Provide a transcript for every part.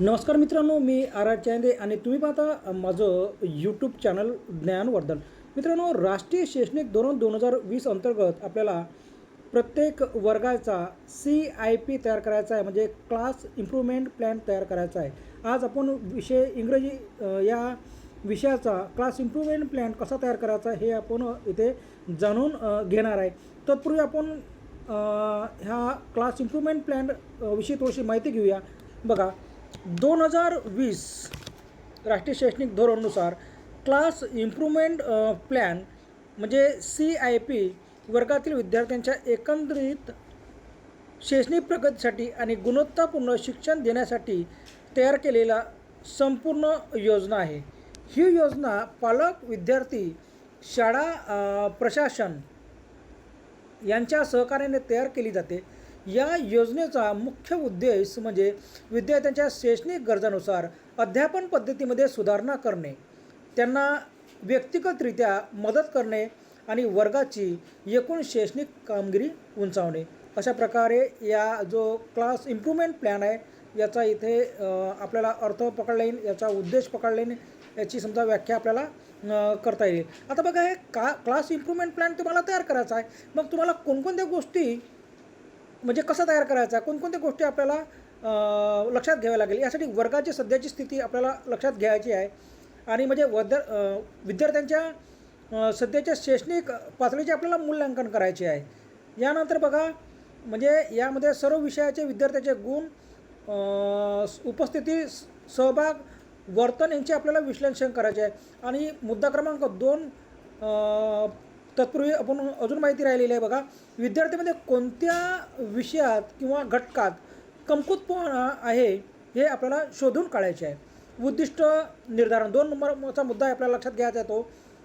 नमस्कार मित्रांनो मी R R Chande आणि तुम्ही पाहता माझं यूट्यूब चॅनल ज्ञानवर्धन. मित्रांनो राष्ट्रीय शैक्षणिक धोरण दोन हजार वीस अंतर्गत आपल्याला प्रत्येक वर्गाचा सी आय पी तयार करायचा आहे म्हणजे क्लास इम्प्रूव्हमेंट प्लॅन तयार करायचा आहे. आज आपण विषय इंग्रजी या विषयाचा क्लास इम्प्रूव्हमेंट प्लॅन कसा तयार करायचा हे आपण इथे जाणून घेणार आहे. तत्पूर्वी आपण ह्या क्लास इम्प्रूव्हमेंट प्लॅन विषयी थोडीशी माहिती घेऊया. बघा दोन हजार वीस राष्ट्रीय शैक्षणिक धोरणानुसार क्लास इम्प्रूव्हमेंट प्लॅन म्हणजे सी आय पी वर्गातील विद्यार्थ्यांच्या एकंदरीत शैक्षणिक प्रगतीसाठी आणि गुणवत्तापूर्ण शिक्षण देण्यासाठी तयार केलेला संपूर्ण योजना आहे. ही योजना पालक विद्यार्थी शाळा प्रशासन यांच्या सहकार्याने तयार केली जाते. या योजनेचा मुख्य उद्देश म्हणजे विद्यार्थ्यांच्या शैक्षणिक गरजानुसार अध्यापन पद्धतीमध्ये सुधारणा करणे त्यांना व्यक्तिगतरित्या मदत करणे आणि वर्गाची एकूण शैक्षणिक कामगिरी उंचावणे. अशा प्रकारे या जो क्लास इम्प्रूव्हमेंट प्लॅन आहे याचा इथे आपल्याला अर्थ पकडला येईल याचा उद्देश पकडला येईल याची समजा व्याख्या आपल्याला करता येईल. आता बघा हे का क्लास इम्प्रूव्हमेंट प्लॅन तुम्हाला तयार करायचा आहे. मग तुम्हाला कोणकोणत्या गोष्टी म्हणजे कसा तयार करायचा? कोणकोणत्या गोष्टी आपल्याला लक्षात घ्याव्या लागेल? यासाठी वर्गाची सध्याची स्थिती आपल्याला लक्षात घ्यायची आहे. आणि म्हणजे वद विद्यार्थ्यांच्या सध्याच्या शैक्षणिक पातळीचे आपल्याला मूल्यांकन करायचे आहे. यानंतर बघा म्हणजे यामध्ये सर्व विषयाचे विद्यार्थ्याचे गुण उपस्थिती सहभाग वर्तन यांचे आपल्याला विश्लेषण करायचे आहे. आणि मुद्दा क्रमांक दोन तत्पूर्वी आपण अजून माहिती राहिलेली आहे बघा विद्यार्थ्यामध्ये कोणत्या विषयात किंवा घटकात कमकुतपणा आहे हे आपल्याला शोधून काढायचे आहे. उद्दिष्ट निर्धारण दोन नंबरचा मुद्दा आहे आपल्याला लक्षात घ्यायचा येतो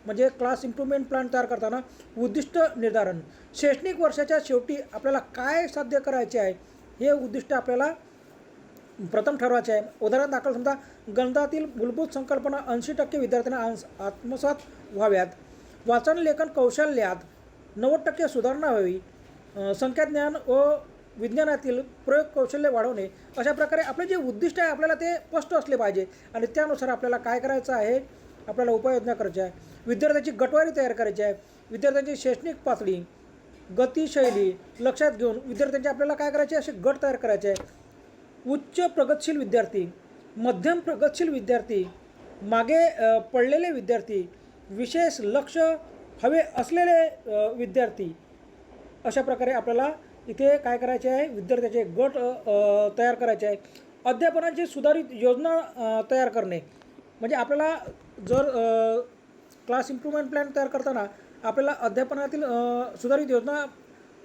म्हणजे क्लास इम्प्रूव्हमेंट प्लॅन तयार करताना उद्दिष्ट निर्धारण. शैक्षणिक वर्षाच्या शेवटी आपल्याला काय साध्य करायचे आहे हे उद्दिष्ट आपल्याला प्रथम ठरवायचे आहे. उदाहरण दाखल समजा गणितातील मूलभूत संकल्पना ऐंशी टक्के विद्यार्थ्यांना आंस आत्मसात व्हाव्यात. वाचन लेखन कौशल्यात नव्वद टक्के सुधारणा व्हावी. संख्याज्ञान व विज्ञानातील प्रयोग कौशल्य वाढवणे अशा प्रकारे आपले जे उद्दिष्ट आहे आपल्याला ते स्पष्ट असले पाहिजे. आणि त्यानुसार आपल्याला काय करायचं आहे आपल्याला उपाययोजना करायची आहे. विद्यार्थ्याची गटवारी तयार करायची आहे. विद्यार्थ्यांची शैक्षणिक पातळी गतिशैली लक्षात घेऊन विद्यार्थ्यांचे आपल्याला काय करायचे असे गट तयार करायचे आहे. उच्च प्रगतशील विद्यार्थी मध्यम प्रगतशील विद्यार्थी मागे पडलेले विद्यार्थी विशेष लक्ष हवे असलेले विद्यार्थी अशा प्रकारे आपल्याला इथे काय करायचे आहे? विद्यार्थ्याचे गट तयार करायचे आहे. अध्यापनाची सुधारित योजना तयार करणे. म्हणजे आपल्याला जर क्लास इम्प्रूव्हमेंट प्लॅन तयार करताना आपल्याला अध्यापनातील सुधारित योजना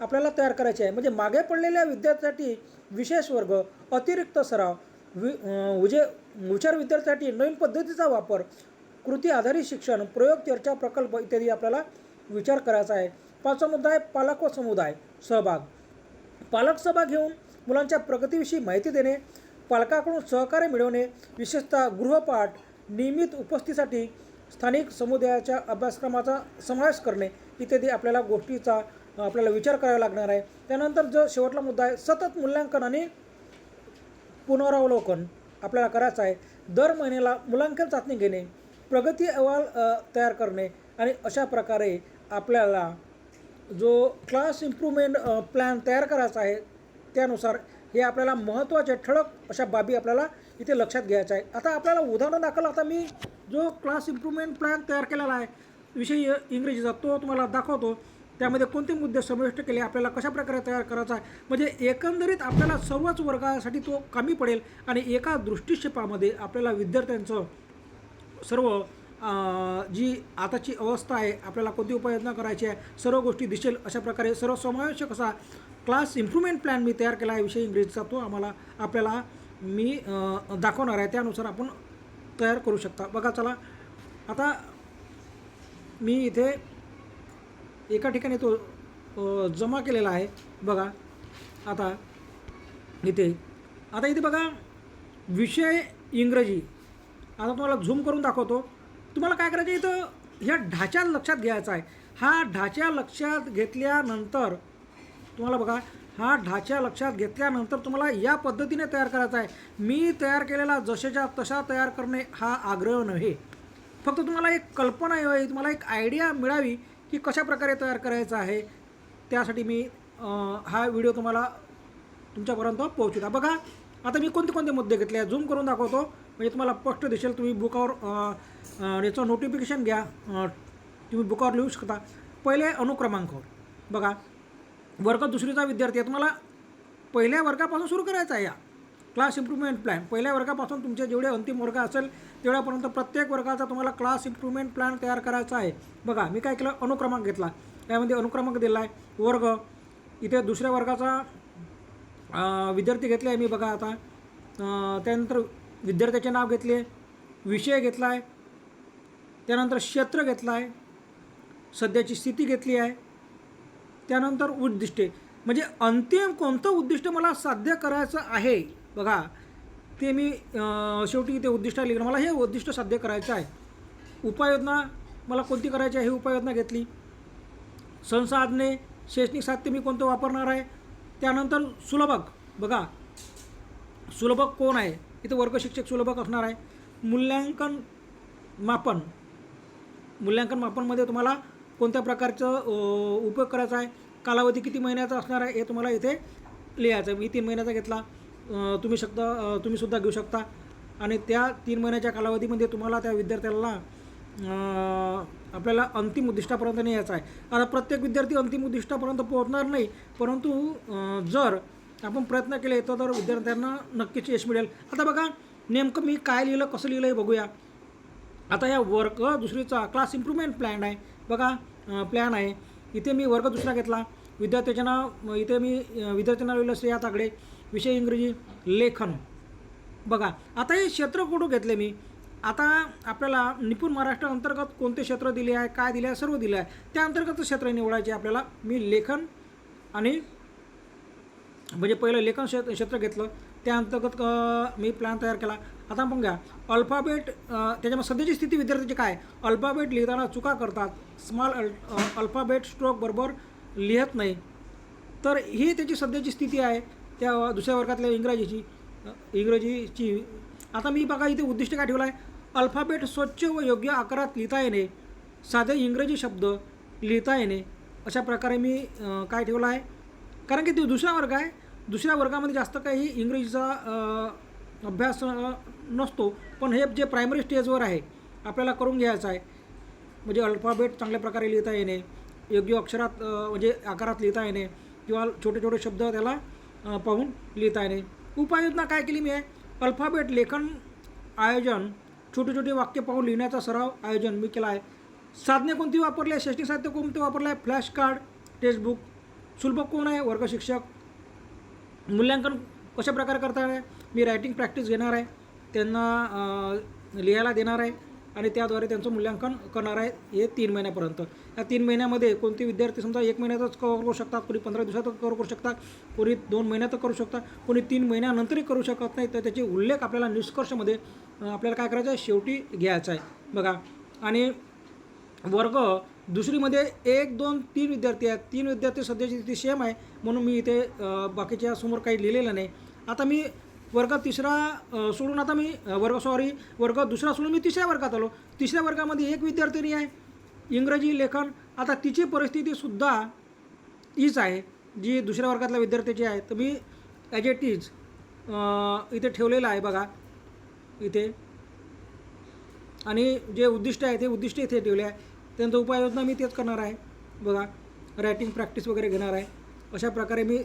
आपल्याला तयार करायची आहे. म्हणजे मागे पडलेल्या विद्यार्थ्यासाठी विशेष वर्ग अतिरिक्त सराव वि अ, उजे हुशार विद्यार्थ्यासाठी नवीन पद्धतीचा वापर कृती आधारित शिक्षण प्रयोग चर्चा प्रकल्प इत्यादी आपल्याला विचार करायचा आहे. पाचवा मुद्दा आहे पालक व समुदाय सहभाग. पालक सभा घेऊन मुलांच्या प्रगतीविषयी माहिती देणे पालकाकडून सहकार्य मिळवणे विशेषतः गृहपाठ नियमित उपस्थितीसाठी स्थानिक समुदायाच्या अभ्यासक्रमाचा समावेश करणे इत्यादी आपल्याला गोष्टीचा आपल्याला विचार करावा लागणार आहे. त्यानंतर जो शेवटला मुद्दा आहे सतत मूल्यांकन आणि पुनरावलोकन आपल्याला करायचं आहे. दर महिन्याला मूल्यांकन चाचणी घेणे प्रगती अहवाल तयार करणे आणि अशा प्रकारे आपल्याला जो क्लास इम्प्रूव्हमेंट प्लॅन तयार करायचा आहे त्यानुसार हे आपल्याला महत्त्वाचे ठळक अशा बाबी आपल्याला इथे लक्षात घ्यायचं आहे. आता आपल्याला उदाहरण दाखल आता मी जो क्लास इम्प्रूव्हमेंट प्लॅन तयार केलेला आहे विषय इंग्रजीचा तो तुम्हाला दाखवतो. त्यामध्ये कोणते मुद्दे समाविष्ट केले आपल्याला कशा प्रकारे तयार करायचा आहे? म्हणजे एकंदरीत आपल्याला सर्वच वर्गासाठी तो कमी पडेल आणि एका दृष्टिक्षेपामध्ये आपल्याला विद्यार्थ्यांचं सर्व जी आताची अवस्था आहे आपल्याला कोणती उपाययोजना करायची आहे सर्व गोष्टी दिसेल अशा प्रकारे सर्व समावेशक असा क्लास इम्प्रूव्हमेंट प्लॅन मी तयार केला आहे. विषय इंग्रजीचा तो आम्हाला आपल्याला मी दाखवणार आहे. त्यानुसार आपण तयार करू शकता. बघा चला आता मी इथे एका ठिकाणी तो जमा केलेला आहे. बघा आता इथे आता इथे बघा विषय इंग्रजी. आता तुम्हाला झूम करून दाखवतो. तुम्हाला काय करायचं इथं? ह्या ढाच्या लक्षात घ्यायचा आहे. हा ढाच्या लक्षात घेतल्यानंतर तुम्हाला बघा हा ढाच्या लक्षात घेतल्यानंतर तुम्हाला या पद्धतीने तयार करायचा आहे. मी तयार केलेला जशाच्या तशा तयार करणे हा आग्रह नव्हे. फक्त तुम्हाला एक कल्पना यावी तुम्हाला एक आयडिया मिळावी की कशा प्रकारे तयार करायचं आहे. त्यासाठी मी हा व्हिडिओ तुम्हाला तुमच्यापर्यंत पोहोचवता. बघा आता मी कोणते कोणते मुद्दे घेतले? आहे झूम करून दाखवतो. म्हणजे तुम्हाला स्पष्ट दिसेल तुम्ही बुकावर याचं नोटिफिकेशन घ्या. तुम्ही बुकावर लिहू शकता. पहिले अनुक्रमांक. बघा वर्ग दुसरीचा विद्यार्थी आहे. तुम्हाला पहिल्या वर्गापासून सुरू करायचा आहे या. क्लास इम्प्रूव्हमेंट प्लॅन पहिल्या वर्गापासून तुमचे जेवढे अंतिम वर्ग असेल तेवढ्यापर्यंत प्रत्येक वर्गाचा तुम्हाला क्लास इम्प्रूव्हमेंट प्लॅन तयार करायचा आहे. बघा मी काय केलं? अनुक्रमांक घेतला. त्यामध्ये अनुक्रमांक दिला आहे. वर्ग. इथे दुसऱ्या वर्गाचा विद्यार्थी घेतले आहे मी बघा आता. त्यानंतर विद्यार्थ्याचे नाव घेतले विषय घेतला आहे त्यानंतर क्षेत्र घेतलं आहे सध्याची स्थिती घेतली आहे. त्यानंतर उद्दिष्टे. म्हणजे अंतिम कोणतं उद्दिष्ट मला साध्य करायचं आहे बघा ते मी शेवटी ते उद्दिष्ट लिहिलं. मला हे उद्दिष्ट साध्य करायचं आहे. उपाययोजना मला कोणती करायची आहे ही उपाययोजना घेतली. संसाधने शैक्षणिक साहित्य मी कोणतं वापरणार आहे त्यानंतर सुलभक. बघा सुलभक कोण आहे? इथं वर्गशिक्षक सुलभक असणार आहे. मूल्यांकन मापन. मूल्यांकन मापनमध्ये तुम्हाला कोणत्या प्रकारचं उपयोग करायचा आहे? कालावधी किती महिन्याचा असणार आहे? हे तुम्हाला इथे लिहायचं आहे. मी तीन महिन्याचा घेतला. तुम्ही शकता तुम्हीसुद्धा घेऊ शकता. आणि त्या तीन महिन्याच्या कालावधीमध्ये तुम्हाला त्या विद्यार्थ्याला आपल्याला अंतिम उद्दिष्टापर्यंत नाही यायचं आहे. आता प्रत्येक विद्यार्थी अंतिम उद्दिष्टापर्यंत पोहोचणार नाही परंतु जर आपण प्रयत्न केले तर तर विद्यार्थ्यांना नक्कीच यश मिळेल. आता बघा नेमकं मी काय लिहिलं कसं लिहिलं हे बघूया. आता या वर्ग दुसरीचा क्लास इम्प्रूव्हमेंट प्लॅन आहे. बघा प्लॅन आहे. इथे मी वर्ग दुसरा घेतला. विद्यार्थ्याच्या नाव इथे मी विद्यार्थ्यांना लिहिलं श्रेया तागडे विषय इंग्रजी लेखन. बघा आता हे क्षेत्र कुठं घेतले मी? आता आपल्याला निपुण महाराष्ट्र अंतर्गत कोणते क्षेत्र दिले आहे काय दिले आहे सर्व दिलं आहे. त्या अंतर्गत क्षेत्र निवडायचे आपल्याला मी लेखन आणि म्हणजे पहिलं लेखन क्षेत्र क्षेत्र घेतलं. त्या अंतर्गत मी प्लॅन तयार केला. आता आपण घ्या. अल्फाबेट त्याच्यामध्ये सध्याची स्थिती विद्यार्थ्याची काय अल्फाबेट लिहिताना चुका करतात. स्मॉल अल अल्फाबेट स्ट्रोक बरोबर लिहत नाही. तर ही त्याची सध्याची स्थिती आहे. त्या दुसऱ्या वर्गातल्या इंग्रजीची इंग्रजीची. आता मी बघा इथे उद्दिष्ट काय ठेवलं आहे? अल्फाबेट स्वच्छ व योग्य आकारात लिहिता येणे साधे इंग्रजी शब्द लिहिता येणे अशा प्रकारे मी काय ठेवलं आहे. कारण की तो दुसरा वर्ग आहे. दुसऱ्या वर्गामध्ये जास्त काही इंग्रजीचा अभ्यास नसतो. पण हे जे प्रायमरी स्टेजवर आहे आपल्याला करून घ्यायचं आहे. म्हणजे अल्फाबेट चांगल्या प्रकारे लिहिता येणे योग्य अक्षरात म्हणजे आकारात लिहिता येणे किंवा छोटे छोटे शब्द त्याला पाहून लिहिता येणे. उपाययोजना काय केली मी आहे? अल्फाबेट लेखन आयोजन छोटे छोटे वाक्य पाहून लिहिण्याचा सराव आयोजन मी केला आहे. साधने कोणती वापरली आहे शैक्षणिक साहित्य कोणते वापरलं आहे फ्लॅश कार्ड टेक्स्टबुक सुलभक कोण आहे? वर्गशिक्षक मूल्यांकन कशा प्रकारे करता आहे मी रायटिंग प्रॅक्टिस घेणार आहे. त्यांना लिहायला देणार आहे आणि त्याद्वारे त्यांचं मूल्यांकन करणार आहे हे तीन महिन्यापर्यंत. या तीन महिन्यामध्ये कोणते विद्यार्थी समजा एक महिन्यातच कवर करू शकतात कोणी पंधरा दिवसातच कवर करू शकतात कोणी दोन महिन्यात करू शकतात कोणी तीन महिन्यानंतरही करू शकत नाही तर त्याचे उल्लेख आपल्याला निष्कर्षमध्ये आपल्याला काय करायचं आहे? शेवटी घ्यायचं आहे. बघा. आणि वर्ग दुसरीमध्ये एक दोन तीन विद्यार्थी आहेत. तीन विद्यार्थी सध्याची तिथे सेम आहे. म्हणून मी इथे बाकीच्या समोर काही लिहिलेलं नाही. आता मी वर्ग तिसरा सोडून आता मी वर्ग सॉरी वर्ग दुसरा सोडून मी तिसऱ्या वर्गात आलो. तिसऱ्या वर्गामध्ये एक विद्यार्थिनी आहे. इंग्रजी लेखन. आता तिची परिस्थितीसुद्धा हीच आहे. जी दुसऱ्या वर्गातल्या विद्यार्थ्याची आहे. तर मी ॲज इट इज इथे ठेवलेलं आहे बघा. इथे. आणि जे उद्दिष्ट आहे ते उद्दिष्ट इथे ठेवले आहे. त्यांचं उपाययोजना मी तेच करणार आहे. बघा रायटिंग प्रॅक्टिस वगैरे घेणार आहे. अशा प्रकारे मी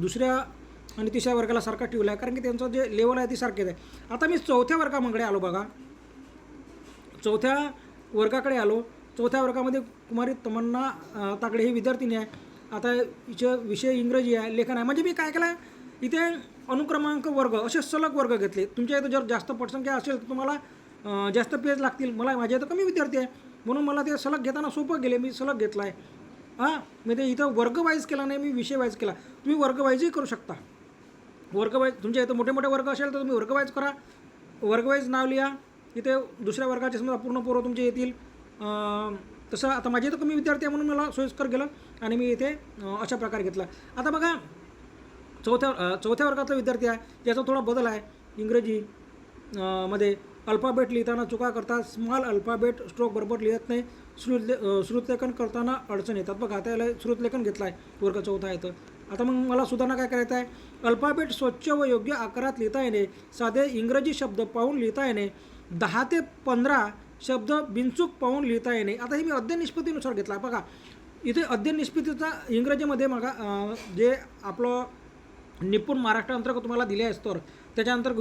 दुसऱ्या आणि तिसऱ्या वर्गाला सारखा ठेवला आहे. कारण की त्यांचं जे लेवल आहे ती सारखेच आहे. आता मी चौथ्या वर्गामध्ये आलो बघा. चौथ्या वर्गाकडे आलो. चौथ्या वर्गामध्ये कुमारी तमन्ना ताकडे ही विद्यार्थिनी आहे. आता हिचं विषय इंग्रजी आहे लेखन आहे. म्हणजे मी काय केलं? इथे अनुक्रमांक वर्ग असे सलग वर्ग घेतले. तुमच्या इथं जर जास्त पटसंख्या असेल तर तुम्हाला जास्त पेज लागतील. मला माझ्या इथं कमी विद्यार्थी आहे. म्हणून मला ते सलग घेताना सोपं गेले. मी सलग घेतला आहे हां? मी ते इथं वर्ग वाईज केला नाही. मी विषय वाईज केला. तुम्ही वर्ग वाईजही करू शकता. वर्ग वाईज तुमच्या इथं मोठे मोठे वर्ग असेल तर तुम्ही वर्ग वाईज करा. वर्ग वाईज नाव लिहा. इथे दुसऱ्या वर्गाचे समजा पूर्ण पोरं तुमचे येतील. तसं आता माझे इथं कमी विद्यार्थी आहे म्हणून मला सोयीस्कर गेलं आणि मी इथे अशा प्रकारे घेतला. आता बघा चौथ्या चौथ्या वर्गातला विद्यार्थी आहे. याचा थोडा बदल आहे. इंग्रजी मध्ये अल्फाबेट लिहिताना चुका करतात स्मॉल अल्फाबेट स्ट्रोक बरोबर लिहित नाही. श्रुतले श्रुतलेखन करताना अडचण येतात. बघा आता याला श्रुतलेखन घेतलं आहे वर्ग चौथा येतं आता मग मला सुधारणा काय करायचं आहे अल्फाबेट स्वच्छ व योग्य आकारात लिहिता येणे साधे इंग्रजी शब्द पाहून लिहिता येणे दहा ते पंधरा शब्द बिनचूक पाहून लिहिता येणे. आता हे मी अध्ययन निष्पत्तीनुसार घेतला बघा इथे अध्ययन निष्पत्तीचा इंग्रजीमध्ये मागा जे आपलं निपुण महाराष्ट्र अंतर्गत तुम्हाला दिले आहे त्याच्यानंतर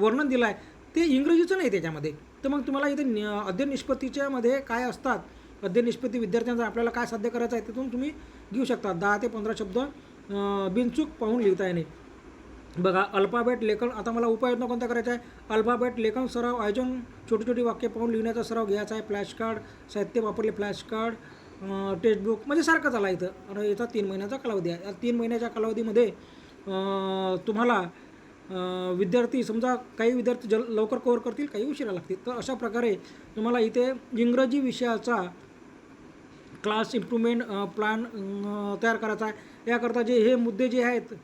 वर्णन दिलं आहे ते इंग्रजीचं नाही त्याच्यामध्ये. तर मग तुम्हाला इथे नि- अध्ययन निष्पत्तीच्यामध्ये काय असतात? अध्ययन निष्पत्ती विद्यार्थ्यांचा आपल्याला काय साध्य करायचं आहे तिथून तुम्ही घेऊ शकता. दहा ते पंधरा शब्द बिनचूक पाहून लिहिता येणे. बघा अल्फाबेट लेखन आता मला उपाययोजना कोणत्या करायचा आहे? अल्फाबेट लेखन सराव आयोजन छोटी छोटी वाक्य पाहून लिहिण्याचा सराव घ्यायचा आहे. फ्लॅश कार्ड साहित्य वापरले फ्लॅश कार्ड टेक्स्टबुक म्हणजे सारखंच झाला इथं. आणि याचा तीन महिन्याचा कालावधी आहे. या तीन महिन्याच्या कालावधीमध्ये तुम्हाला विद्यार्थी समजा काही विद्यार्थी जल लवकर कवर करतील काही उशिरा लागतील. तर अशा प्रकारे तुम्हाला इथे इंग्रजी विषयाचा क्लास इम्प्रूव्हमेंट प्लॅन तयार करायचा आहे. याकरता जे हे मुद्दे जे आहेत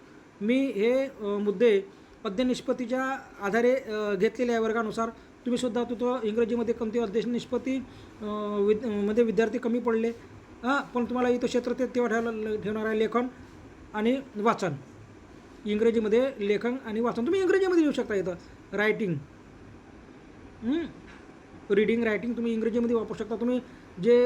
मी हे मुद्दे अध्यनिष्पत्तीच्या आधारे घेतलेल्या घेतलेले आहे वर्गानुसार. तुम्ही सुद्धा तिथं इंग्रजीमध्ये कमती अध्ययन निष्पत्ती विदमध्ये विद्यार्थी कमी पडले. हां पण तुम्हाला इथं क्षेत्र ते तेव्हा ठेवलं ठेवणार आहे लेखन आणि वाचन. इंग्रजीमध्ये लेखन आणि वाचन. तुम्ही इंग्रजीमध्ये लिहू शकता इथं. रायटिंग रीडिंग रायटिंग तुम्ही इंग्रजीमध्ये वापरू शकता. तुम्ही जे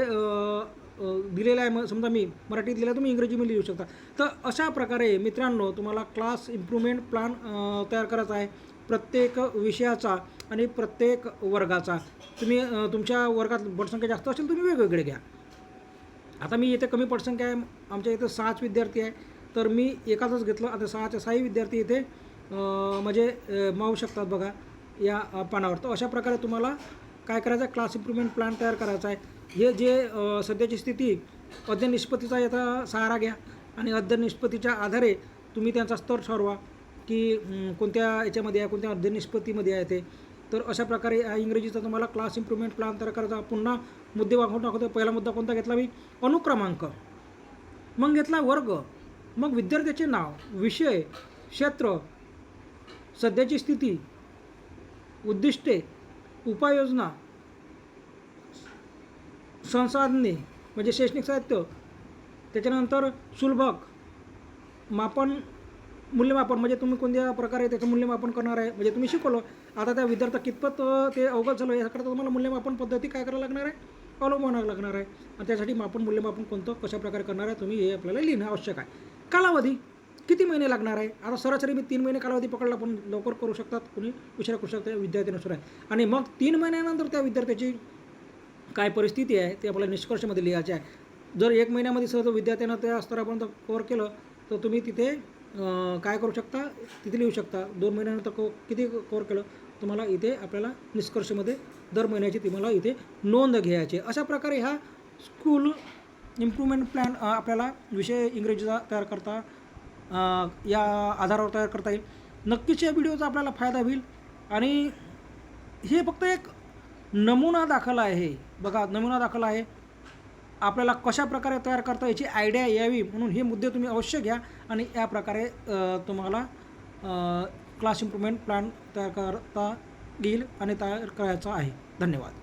दिलेलं आहे मग समजा मी मराठीत लिहिलं तुम्ही इंग्रजीमध्ये लिहू शकता. तर अशा प्रकारे मित्रांनो तुम्हाला क्लास इम्प्रूव्हमेंट प्लॅन तयार करायचा आहे. प्रत्येक विषयाचा आणि प्रत्येक वर्गाचा. तुम्ही तुमच्या वर्गात पटसंख्या जास्त असेल तुम्ही वेगवेगळे घ्या. आता मी इथे कमी पटसंख्या आहे. आमच्या इथं सहाच विद्यार्थी आहे. तर मी एकाचाच घेतलं. आता सहाच्या सहाही विद्यार्थी इथे म्हणजे मावू शकतात बघा या पानावर. तर अशा प्रकारे तुम्हाला काय करायचं? आहे क्लास इम्प्रूव्हमेंट प्लॅन तयार करायचा आहे. हे जे सध्याची स्थिती अध्ययन निष्पत्तीचा याचा सहारा घ्या आणि अध्ययन निष्पत्तीच्या आधारे तुम्ही त्यांचा स्तर ठरवा की कोणत्या याच्यामध्ये आहे कोणत्या अध्ययन निष्पत्तीमध्ये आहे ते. तर अशा प्रकारे हा इंग्रजीचा तुम्हाला क्लास इम्प्रूव्हमेंट प्लॅन तयार करायचा. पुन्हा मुद्दे वागवून टाकतो पहिला मुद्दा कोणता घेतला मी? अनुक्रमांक. मग घेतला वर्ग. मग विद्यार्थ्याचे नाव विषय क्षेत्र सध्याची स्थिती उद्दिष्टे उपाययोजना संसाधने म्हणजे शैक्षणिक साहित्य त्याच्यानंतर सुलभक मापन मूल्यमापन म्हणजे तुम्ही कोणत्या प्रकारे त्याचं मूल्यमापन करणार आहे म्हणजे तुम्ही शिकवलं आता त्या विद्यार्थ्या कितपत ते अवगत झालं याकरता तुम्हाला मूल्यमापन पद्धती काय करायला लागणार आहे? अवलंबवायला लागणार आहे. आणि त्यासाठी मापन मूल्यमापन कोणतं कशा प्रकारे करणार आहे तुम्ही हे आपल्याला लिहिणं आवश्यक आहे. कालावधी किती महिने लागणार आहे? आता सरासरी मी तीन महिने कालावधी पकडला पण लवकर करू शकतात कुणी? उशिरा करू शकतात विद्यार्थ्यानुसार आहे. आणि मग तीन महिन्यानंतर त्या विद्यार्थ्याची काय परिस्थिती आहे ते आपल्याला निष्कर्षमध्ये लिहायचे आहे. जर एक महिन्यामध्ये सहज विद्यार्थ्यांना त्या स्तरापर्यंत कवर केलं तर तुम्ही तिथे काय करू शकता? तिथे लिहू शकता. दोन महिन्यानंतर को किती कवर केलं? तुम्हाला इथे आपल्याला निष्कर्षमध्ये दर महिन्याची तुम्हाला इथे नोंद घ्यायची आहे. अशा प्रकारे हा स्कूल इम्प्रूव्हमेंट प्लॅन आपल्याला विषय इंग्रजीचा तयार करता या आधारावर तयार करता येईल. नक्कीच या व्हिडिओचा आपल्याला फायदा होईल. आणि हे फक्त एक नमुना दाखल आहे. बघा नमुना दाखल आहे. आपल्याला कशा प्रकारे तयार करता याची आयडिया यावी म्हणून हे मुद्दे तुम्ही अवश्य घ्या आणि या प्रकारे तुम्हाला क्लास इम्प्रूव्हमेंट प्लॅन तयार करता येईल आणि तयार करायचा आहे. धन्यवाद.